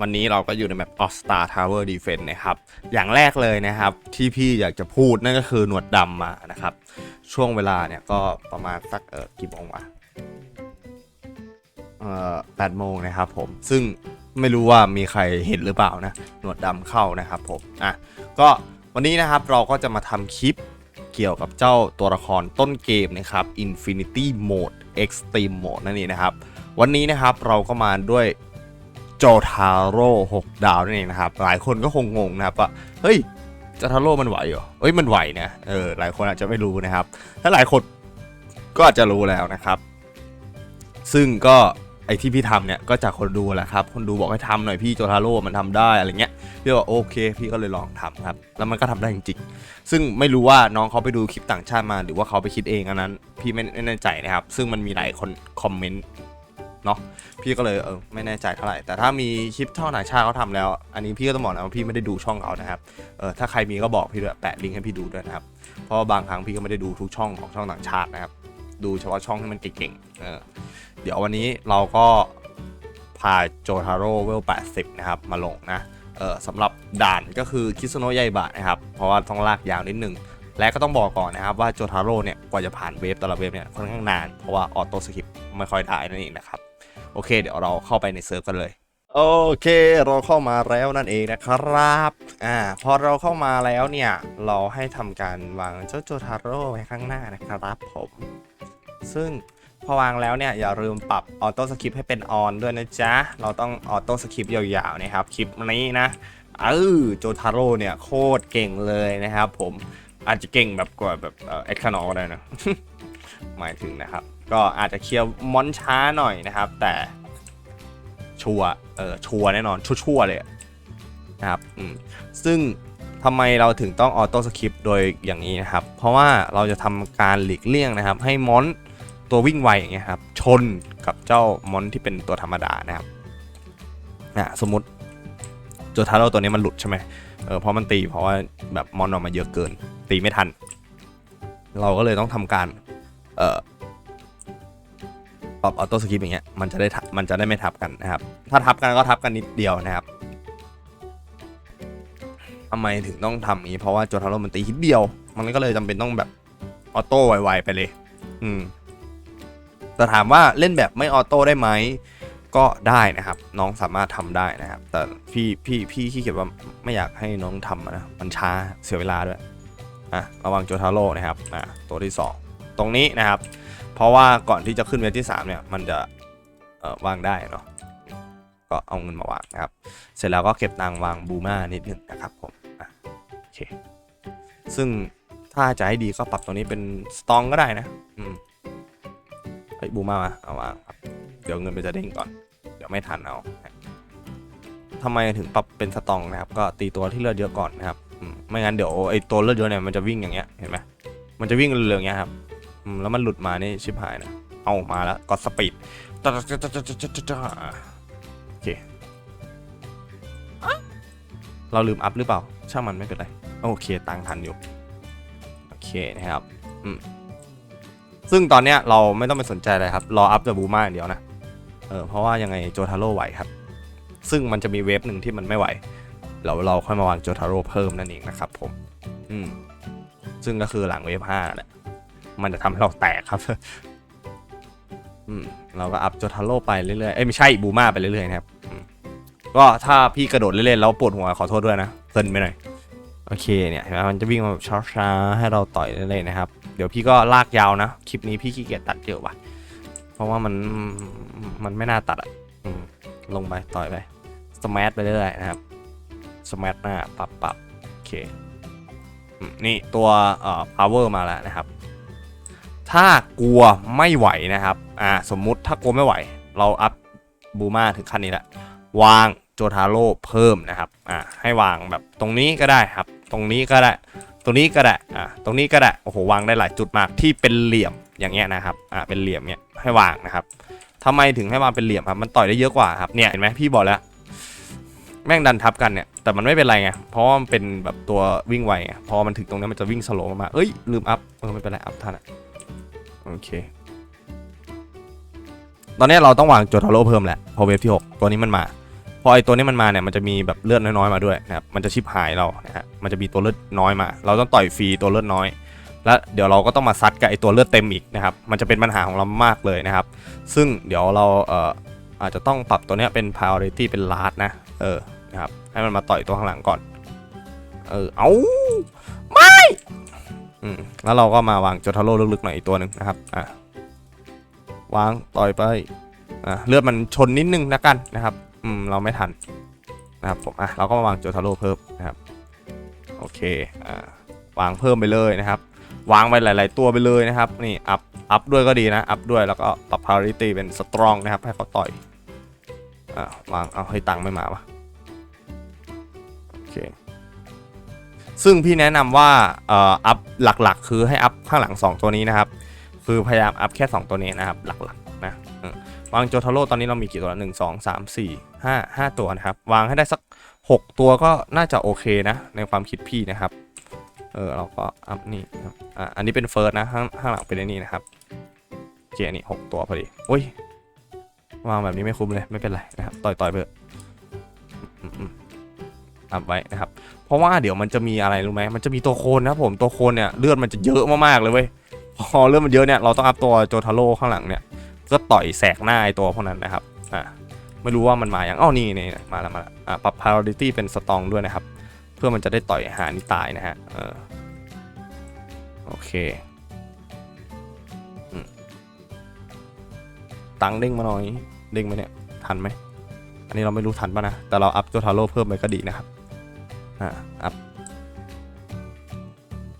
วันนี้เราก็อยู่ในแบบ All Star Tower Defense นะครับ อย่างแรกเลยนะครับที่พี่อยากจะพูดนั่นก็คือหนวดดำมานะครับ ช่วงเวลาเนี่ยก็ประมาณสักเออกี่โมงวะเอ่อแปดโมงนะครับผม ซึ่งไม่รู้ว่ามีใครเห็นหรือเปล่านะ หนวดดำเข้านะครับผม อะ ก็วันนี้นะครับเราก็จะมาทำคลิปเกี่ยวกับเจ้าตัวละครต้นเกมนะครับ Infinity Mode Extreme Mode นั่นเองนะครับ วันนี้นะครับเราก็มาด้วย โจทาโร่6ดาวนั่นเองนะครับ หลายคนก็คงงงนะครับว่าเฮ้ยโจทาโร่มันไหวเหรอเอ้ยมันไหวนะเออหลายคนอาจจะไม่รู้นะครับถ้าหลายคนก็อาจจะรู้แล้วนะครับ ซึ่งก็ไอที่พี่ทำเนี่ยก็จากคนดูแหละครับ คนดูบอกให้ทำหน่อยพี่โจทาโร่มันทำได้อะไรเงี้ยพี่บอกโอเค พี่ก็เลยลองทำครับ แล้วมันก็ทำได้จริงๆซึ่งไม่รู้ว่าน้องเขาไปดูคลิปต่างชาติมา หรือว่าเขาไปคิดเองอันนั้น พี่ไม่แน่ใจนะครับ ซึ่งมันมีหลายคนคอมเมนต์ เนาะพี่ก็เลยเออไม่แน่ใจเท่าไหร่ แต่ถ้ามีคลิปช่องต่างชาติเขาทำแล้ว อันนี้พี่ก็ต้องบอกนะว่าพี่ไม่ได้ดูช่องเขานะครับเออถ้าใครมีก็บอกพี่ด้วยแปะลิงก์ให้พี่ดูด้วยนะครับเพราะบางครั้งพี่ก็ไม่ได้ดูทุกช่องของช่องต่างชาตินะครับ ดูเฉพาะช่องที่มันเก่งๆเออเดี๋ยววันนี้เราก็พาโจทาโร่เวล 80 นะครับ มาลงนะเออสำหรับด่านก็คือคิสโนะยายบะนะครับ เพราะว่าต้องลากยาวนิดนึง และก็ต้องบอกก่อนนะครับว่าโจทาโร่เนี่ย กว่าจะผ่านเวฟแต่ละเวฟเนี่ยค่อนข้างนาน เพราะว่าออโต้สคริปไม่ค่อยได้นั่นเองนะครับ โอเค เดี๋ยวเราเข้าไปในเซิร์ฟกันเลย โอเค เราเข้ามาแล้วนั่นเองนะครับอ่าพอเราเข้ามาแล้วเนี่ย เราให้ทำการวางเจ้าโจทาโร่ไว้ข้างหน้านะครับผม ซึ่งพอวางแล้วเนี่ยอย่าลืมปรับออโต้สคริปให้เป็นออนด้วยนะจ๊ะ เราต้องออโต้สคริปยาวๆนะครับคลิปนี้นะเออโจทาโร่เนี่ยโคตรเก่งเลยนะครับผมอาจจะเก่งแบบกว่าแบบเอ็กคานอก็ได้นะ หมายถึงนะครับ ก็อาจจะเคลียร์มอนช้าหน่อยนะครับ แต่ชัวเออชัวแน่นอนชัวๆเลยนะครับอืมซึ่งทำไมเราถึงต้องออโต้สคริปต์โดยอย่างนี้นะครับ เพราะว่าเราจะทำการหลีกเลี่ยงนะครับ ให้มอนตัววิ่งไวอย่างเงี้ยครับชนกับเจ้ามอนที่เป็นตัวธรรมดานะครับอะสมมติโจทาโร่ตัวนี้มันหลุดใช่ไหมเออเพราะมันตีเพราะว่าแบบมอนออกมาเยอะเกิน ตีไม่ทัน เราก็เลยต้องทำการเอ่อ ปรับออโต้สคริปอย่างเงี้ยมันจะได้ทับมันจะได้ไม่ทับกันนะครับ ถ้าทับกันก็ทับกันนิดเดียวนะครับทำไมถึงต้องทำอย่างนี้เพราะว่าโจทาโร่มันตีทีเดียว มันก็เลยจำเป็นต้องแบบออโต้ไวๆไปเลย อืมแต่ถามว่าเล่นแบบไม่ออโต้ได้ไหมก็ได้นะครับ น้องสามารถทำได้นะครับ แต่พี่พี่พี่ขี้เกียจว่าไม่อยากให้น้องทำนะมันช้าเสียเวลาด้วยอะระวังโจทาโร่นะครับอะตัวที่ 2 ตรงนี้นะครับ เพราะว่าก่อนที่จะขึ้นเวฟที่ 3 เนี่ย มันจะเอ่อวางได้เนาะก็เอาเงินมาวางนะครับ เสร็จแล้วก็เก็บตังค์วางบูมานิดนึงนะครับผมอะโอเคซึ่งถ้าจะให้ดีก็ปรับตัวนี้เป็นสตองก็ได้นะอืมเฮ้บูมามาเอาวางครับเดี๋ยวเงินมันจะเด้งก่อน เดี๋ยวไม่ทันเอาทำไมถึงปรับเป็นสตองนะครับ ก็ตีตัวที่เลือดเยอะก่อนนะครับไม่งั้นเดี๋ยวไอ้ตัวเลือดเยอะเนี่ยมันจะวิ่งอย่างเงี้ยเห็นไหมมันจะวิ่งเร็วๆองเงี้ยครับ แล้วมันหลุดมานี่ชิบหายนะ เอามาแล้วก็สปีดโอเค เราลืมอัพหรือเปล่า ช่างมันไม่เป็นไร โอเค ตังทันอยู่ โอเคนะครับ อืม ซึ่งตอนเนี้ยเราไม่ต้องไปสนใจอะไรครับ รออัพจากบูมาอย่างเดียวนะ เออ เพราะว่ายังไงโจทาโร่ไหวครับ ซึ่งมันจะมีเวฟหนึ่งที่มันไม่ไหว เราเราค่อยมาวางโจทาโร่เพิ่มนั่นเองนะครับผม อืม ซึ่งก็คือหลังเวฟห้าแหละ มันจะทำให้เราแตกครับเราก็อัพโจทาโร่ไปเรื่อยๆเอ้ยไม่ใช่บูมาไปเรื่อยๆนะครับก็ถ้าพี่กระโดดเล่นๆแล้วปวดหัวขอโทษด้วยนะเพลินไปหน่อยโอเคเนี่ยเห็นไหมมันจะวิ่งมาแบบช้าๆให้เราต่อยเรื่อยๆนะครับ เดี๋ยวพี่ก็ลากยาวนะ คลิปนี้พี่ขี้เกียจตัดเยอะว่ะ เพราะว่ามันมันไม่น่าตัดอะลงไปต่อยไปสมัไปเรื่อยๆนะครับสมัหน้าปรับปับโอเคนี่ตัวเอ่อ power มาแล้วนะครับ ถ้ากลัวไม่ไหวนะครับ อ่า สมมุติถ้ากลัวไม่ไหว เราอัพบูมาถึงขั้นนี้ล้วางโจทาโร่เพิ่มนะครับ อ่า ให้วางแบบตรงนี้ก็ได้ครับ ตรงนี้ก็ได้ ตรงนี้ก็ได้ อ่า ตรงนี้ก็ได้ โอ้โห วางได้หลายจุดมากที่เป็นเหลี่ยมอย่างเงี้ยนะครับ อ่า เป็นเหลี่ยมเนี้ยให้วางนะครับทำไมถึงให้วางเป็นเหลี่ยมครับ มันต่อยได้เยอะกว่าครับ เนี่ย เห็นไหมพี่บอกแล้ว แม่งดันทับกันเนี่ย แต่มันไม่เป็นไรไง เพราะว่ามันเป็นแบบตัววิ่งไวไงพอมันถึงตรงนี้มันจะวิ่งสโลว์มากเอ้ย ลืมอัพ เออไม่เป็นไร อัพทันอะ โอเค ตอนนี้เราต้องวางโจทาโร่เพิ่มแหละพอเวฟที่ 6 ตัวนี้มันมา พอไอตัวนี้มันมาเนี่ยมันจะมีแบบเลือดน้อยๆมาด้วยนะครับ มันจะชิบหายเรานะฮะ มันจะมีตัวเลือดน้อยมา เราต้องต่อยฟรีตัวเลือดน้อย แล้วเดี๋ยวเราก็ต้องมาซัดกับไอตัวเลือดเต็มอีกนะครับ มันจะเป็นปัญหาของเรามากเลยนะครับ ซึ่งเดี๋ยวเราเอ่ออาจจะต้องปรับตัวเนี้ยเป็น priority เป็น last นะ เออ นะครับ ให้มันมาต่อยตัวข้างหลังก่อน เออ เอาไม่ อืมแล้วเราก็มาวางโจทาโร่ลึกๆหน่อยอีกตัวหนึ่งนะครับอะวางต่อยไปอะเลือดมันชนนิดนึงนะกันนะครับอืมเราไม่ทันนะครับผมอะเราก็มาวางโจทาโร่เพิ่มนะครับโอเคอ่าวางเพิ่มไปเลยนะครับ วางไปหลาย ๆ ตัวไปเลยนะครับนี่อัพอัพด้วยก็ดีนะอัพด้วยแล้วก็ปรับ priority เป็น strong นะครับให้เขาต่อยอ่าวางเอาให้ตังค์ไม่มาวะโอเค ซึ่งพี่แนะนำว่าเอ่ออัพหลักๆ คือให้อัพข้างหลัง 2 ตัวนี้นะครับ คือพยายามอัพแค่ 2 ตัวนี้นะครับ หลักๆนะวางโจทาโร่ตอนนี้เรามีกี่ตัวหนึ่งสองสามสี่ห้าห้าตัวนะครับ วางให้ได้สัก 6 ตัวก็น่าจะโอเคนะ ในความคิดพี่นะครับเออเราก็อัพนี่นะครับอ่าอันนี้เป็นเฟิร์สนะข้างข้างหลังเป็นนี่นะครับเคอันนี้หกตัวพอดีอุ้ยวางแบบนี้ไม่คุ้มเลยไม่เป็นไรนะครับต่อยต่อยไปเถอ อัพไว้นะครับ เพราะว่าเดี๋ยวมันจะมีอะไรรู้ไหมมันจะมีตัวโคนนะผมตัวโคนเนี่ยเลือดมันจะเยอะมากๆเลยเว้ยพอเลือดมันเยอะเนี่ยเราต้องอัพตัวโจทาโร่ข้างหลังเนี่ยเพื่อต่อยแสกหน้าไอตัวพวกนั้นนะครับอ่าไม่รู้ว่ามันมาอย่างอ้าวนี่นี่มาแล้วมาแล้วอ่าปรับ priority เป็นสตองด้วยนะครับ เพื่อมันจะได้ต่อยหานี่ตายนะฮะเออโอเคอืมตังเด้งมาหน่อยเด้งมาเนี่ยทันไหมอันนี้เราไม่รู้ทันป่ะนะแต่เราอัพโจทาโร่เพิ่มไปก็ดีนะครับ อ่าอัพ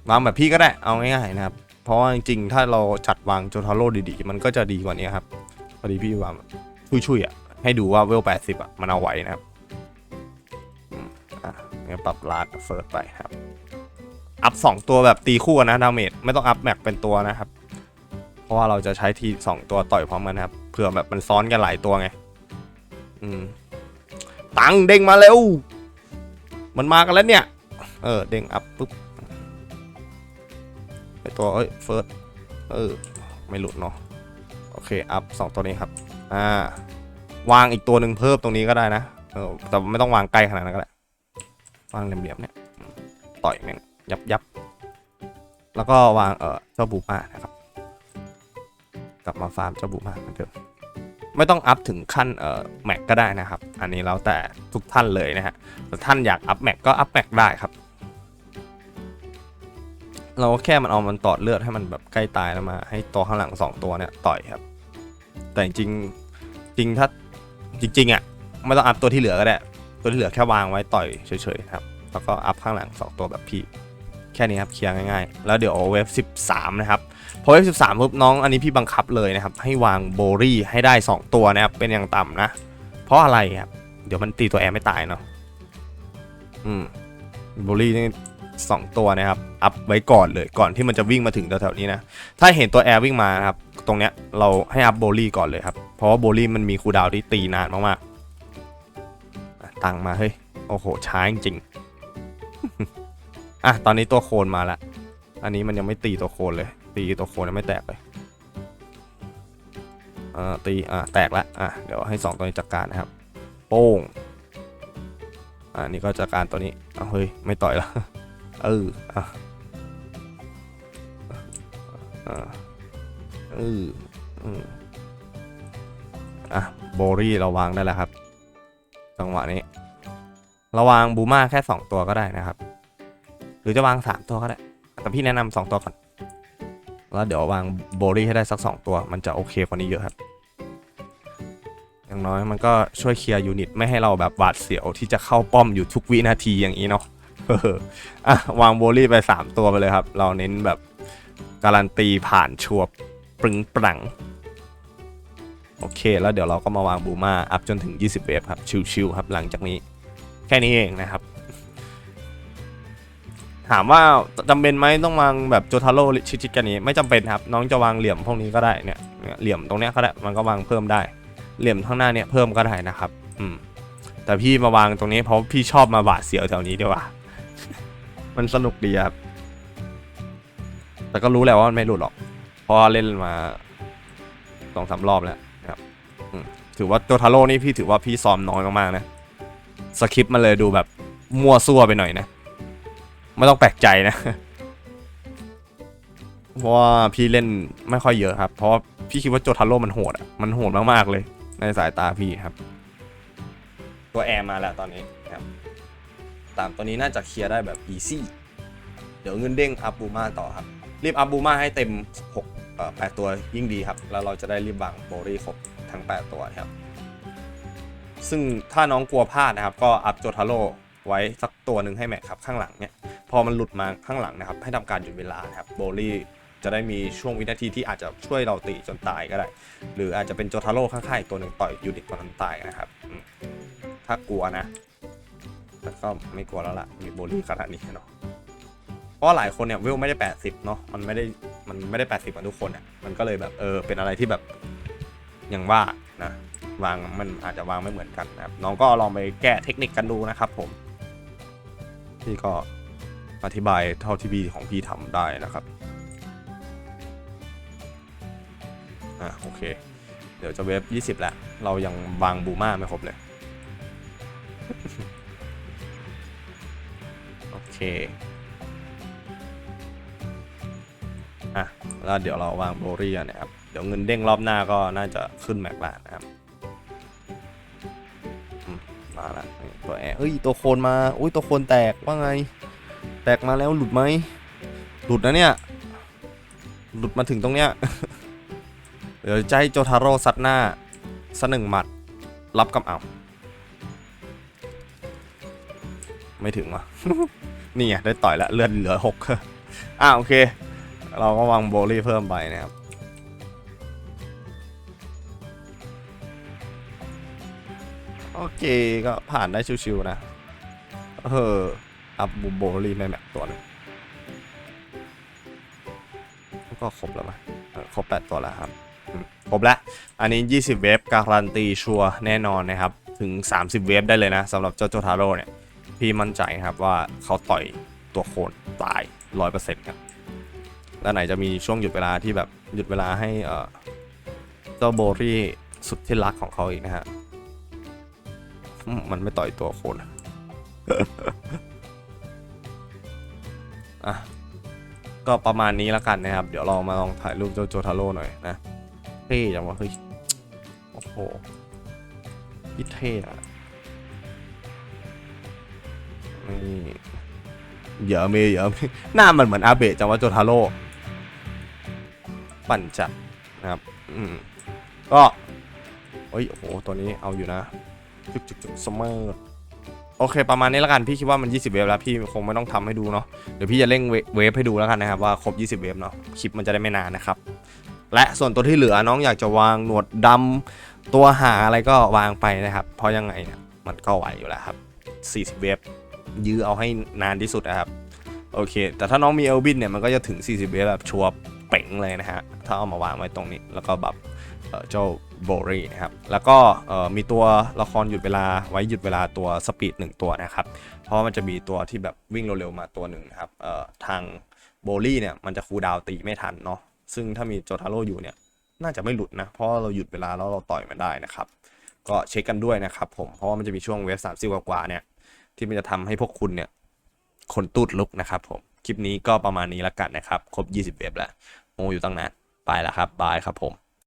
วางแบบพี่ก็ได้เอาง่ายๆนะครับ เพราะว่าจริงๆ ถ้าเราจัดวางโจทาโร่ดีๆ มันก็จะดีกว่านี้ครับ พอดีพี่วางแบบชุยๆอะให้ดูว่าเวล 80 อะ มันเอาไหวนะครับอะงั้นปรับลาดเฟิร์สไปครับ อัพ 2 ตัวแบบตีคู่นะดาเมจไม่ต้องอัพแม็กเป็นตัวนะครับ เพราะว่าเราจะใช้ที 2 ตัวต่อยพร้อมกันครับ เผื่อแบบมันซ้อนกันหลายตัวไง อืม ตังเด้งมาเร็ว มันมากันแล้วเนี่ย เออ เด้งอัพปุ๊บไอตัวเอ้ยเฟิร์สเออ ไม่หลุดเนาะ โอเค อัพสองตัวนี้ครับ อ่า วางอีกตัวหนึ่งเพิ่มตรงนี้ก็ได้นะ เออ แต่ไม่ต้องวางใกล้ขนาดนั้นก็ได้ วางเหลี่ยมๆเนี่ย ต่อยแม่งยับยับ แล้วก็วาง เออเจ้าบูมานะครับ กลับมาฟาร์มเจ้าบูมาเหมือนเดิม ไม่ต้องอัพถึงขั้นเอ่อแม็กก็ได้นะครับ อันนี้แล้วแต่ทุกท่านเลยนะฮะแต่ท่านอยากอัพแม็กก็อัพแม็กได้ครับ เราแค่มันเอามันตอดเลือดให้มันแบบใกล้ตายแล้วมา ให้ตัวข้างหลังสองตัวเนี่ยต่อยครับ แต่จริงจริงถ้าจริงๆอะไม่ต้องอัพตัวที่เหลือก็ได้ ตัวที่เหลือแค่วางไว้ต่อยเฉยๆครับ แล้วก็อัพข้างหลังสองตัวแบบพี่ ค่นี้ครับเคลียร์ง่ายๆ แล้วเดี๋ยวเวฟ13 นะครับ พอเวฟ13ปุ๊บน้องอันนี้พี่บังคับเลยนะครับ ให้วางโบรี่ให้ได้ 2 ตัวนะครับ เป็นอย่างต่ำนะ เพราะอะไรครับ เดี๋ยวมันตีตัวแอร์ไม่ตายเนาะอืมโบรี่นี่สองตัวนะครับ อัพไว้ก่อนเลยก่อนที่มันจะวิ่งมาถึงแถวๆนี้นะ ถ้าเห็นตัวแอร์วิ่งมานะครับ ตรงเนี้ยเราให้อัพโบลี่ก่อนเลยครับ เพราะว่าโบลี่มันมีคูดาวน์ที่ตีนานมากๆตังมาเฮ้ย โอ้โหช้าจริงๆ อะตอนนี้ตัวโคนมาละอันนี้มันยังไม่ตีตัวโคนเลย ตีตัวโคนยังไม่แตกเลยอ่าตีอ่าแตกละอะเดี๋ยวให้สองตัวนี้จัดการนะครับ โป้งอ่านี่ก็จัดการตัวนี้เอาเฮ้ยไม่ต่อยละเอออะอ่าเอออืมอะโบรี่เราวางได้แล้วครับ จังหวะนี้ราวางบูมาแค่ 2 ตัวก็ได้นะครับ หรือจะวาง 3 ตัวก็ได้ แต่พี่แนะนำสองตัวก่อน แล้วเดี๋ยววางโบลี่ให้ได้สัก 2 ตัว มันจะโอเคกว่านี้เยอะครับ อย่างน้อยมันก็ช่วยเคลียร์ยูนิตไม่ให้เราแบบหวาดเสียวที่จะเข้าป้อมอยู่ทุกวินาทีอย่างนี้เนาะอะวางโบลี่ไป 3 ตัวไปเลยครับ เราเน้นแบบการันตีผ่านชัวร์ปรึงปรังโอเค แล้วเดี๋ยวเราก็มาวางบูมาอัพจนถึง 20 เวฟครับ ชิวๆครับ หลังจากนี้ แค่นี้เองนะครับ ถามว่าจำเป็นไหมต้องวางแบบโจทาโร่ชิดๆกันนี้ไม่จำเป็นครับ น้องจะวางเหลี่ยมพวกนี้ก็ได้เนี่ยเหลี่ยมตรงเนี้ยก็ได้มันก็วางเพิ่มได้ เหลี่ยมข้างหน้าเนี่ยเพิ่มก็ได้นะครับ อืม แต่พี่มาวางตรงนี้เพราะพี่ชอบมาบาดเสียวแถวนี้ดีกว่า มันสนุกดีครับ แต่ก็รู้แหละว่ามันไม่หลุดหรอกเพราะเล่นมาสองสามรอบแล้วครับถือว่าตัวทาโร่นี่พี่ถือว่าพี่ซ้อมน้อยมากๆนะสคริปต์มันเลยดูแบบมั่วซั่วไปหน่อยนะ ไม่ต้องแปลกใจนะเพราะว่าพี่เล่นไม่ค่อยเยอะครับ เพราะพี่คิดว่าโจทาโร่มันโหดอะ มันโหดมากๆเลย ในสายตาพี่ครับ ตัวแอร์มาแล้วตอนนี้ครับตามตัวนี้น่าจะเคลียร์ได้แบบ easy เดี๋ยวเงินเด้งอัพบูมาต่อครับ รีบอัพบูมาให้เต็ม6เอ่อ8ตัวยิ่งดีครับ แล้วเราจะได้รีบวางโบรี่ครบทั้ง 8 ตัวครับ ซึ่งถ้าน้องกลัวพลาดนะครับ ก็อัพโจทาโร่ไว้สักตัวหนึ่งให้แม็กครับข้างหลังเนี่ย พอมันหลุดมาข้างหลังนะครับ ให้ทำการหยุดเวลานะครับโบลี่จะได้มีช่วงวินาทีที่อาจจะช่วยเราตีจนตายก็ได้ หรืออาจจะเป็นโจทาโร่ข้างๆอีกตัวหนึ่งต่อยยูนิตตัวนั้นตายนะครับ ถ้ากลัวนะแต่ก็ไม่กลัวแล้วล่ะ มีโบลี่ขนาดนี้เนาะเพราะหลายคนเนี่ยเวไม่ได้ 80 เนาะมันไม่ได้มันไม่ได้ 80กันทุกคนอะมันก็เลยแบบเออเป็นอะไรที่แบบอย่างว่านะวางมันอาจจะวางไม่เหมือนกันนะครับน้องก็ลองไปแก้เทคนิคกันดูนะครับผมพี่ก็ อธิบายเท่าที่พี่ของพี่ทำได้นะครับอะโอเค เดี๋ยวจะเวฟ20 แล้ว เรายังวางบูมาไม่ครบเลย โอเคอะแล้วเดี๋ยวเราวางโบรี่นะครับ เดี๋ยวเงินเด้งรอบหน้าก็น่าจะขึ้นแม็กลานะครับมาละตัวแอร์เฮ้ยตัวโคนมา อุ้ยตัวโคนแตกว่าไง แตกมาแล้วหลุดไหมหลุดนะเนี่ย หลุดมาถึงตรงเนี้ย เดี๋ยวให้โจทาโร่ซัดหน้าสักหนึ่งหมัด รับกับเอา ไม่ถึงวะนี่ไงได้ต่อยแล้วเลือดเหลือหกอ่าโอเค เราก็วางโบลี่เพิ่มไปนะครับโอเคก็ผ่านได้ชิวๆนะ เออ อัพโบลี่ในแมปตัวหนึงก็ครบแล้วมั้ยเออครบแปดตัวแล้วครับ ครบแล้ว อันนี้ 20 เวฟการันตีชัวร์แน่นอนนะครับ ถึง 30 เวฟได้เลยนะสำหรับเจ้าโจทาโร่เนี่ย พี่มั่นใจครับว่าเขาต่อยตัวโคนตาย 100%ครับ แล้วไหนจะมีช่วงหยุดเวลาที่แบบหยุดเวลาให้เจ้าโบรี่สุดที่รักของเขาอีกนะฮะมมันไม่ต่อยตัวโคน อะก็ประมาณนี้แล้วกันนะครับ เดี๋ยวเรามาลองถ่ายรูปเจ้าโจทาโร่หน่อยนะเท่จังวะเฮ้ยโอ้โหพี่เท่อะนี่เยอะเมย์เยอะมย์หน้ามันเหมือนอาเบะจังวะโจทาโร่ปั่นจัดนะครับอืมก็เฮ้ยโอ้โหตัวนี้เอาอยู่นะจุกจุกจุกสมอร์ โอเค ประมาณนี้แล้วกันพี่คิดว่ามัน 20 เวฟแล้วพี่คงไม่ต้องทำให้ดูเนาะเดี๋ยวพี่จะเร่งเวเวฟให้ดูแล้วกันนะครับว่าครบ 20 เวฟเนาะคลิปมันจะได้ไม่นานนะครับและส่วนตัวที่เหลือน้องอยากจะวางหนวดดำตัวหาอะไรก็วางไปนะครับ เพราะยังไงเนี่ยมันก็ไหวอยู่แล้วครับ 40 เวฟยื้อเอาให้นานที่สุดนะครับโอเค แต่ถ้าน้องมีเอลบินเนี่ยมันก็จะถึง 40 เวฟแบบชัวร์เป๋งเลยนะฮะถ้าเอามาวางไว้ตรงนี้แล้วก็แบบ เจ้าโบรีนะครับ แล้วก็มีตัวละครหยุดเวลาไว้หยุดเวลาตัวสปีดหนึ่งตัวนะครับ เพราะมันจะมีตัวที่แบบวิ่งเร็วๆมาตัวหนึ่งนะครับทางโบลี่เนี่ยมันจะคูดาวตีไม่ทันเนาะ ซึ่งถ้ามีโจทาโร่อยู่เนี่ยน่าจะไม่หลุดนะ เพราะเราหยุดเวลาแล้วเราต่อยมันได้นะครับ ก็เช็คกันด้วยนะครับผม เพราะว่ามันจะมีช่วงเวฟสามสิบกว่าเนี่ยที่มันจะทำให้พวกคุณเนี่ยคนตูดลุกนะครับผม คลิปนี้ก็ประมาณนี้ละกันนะครับ ครบ 20 เวฟแล้วโมอยู่ตั้งนานไปแล้วครับ บายครับผม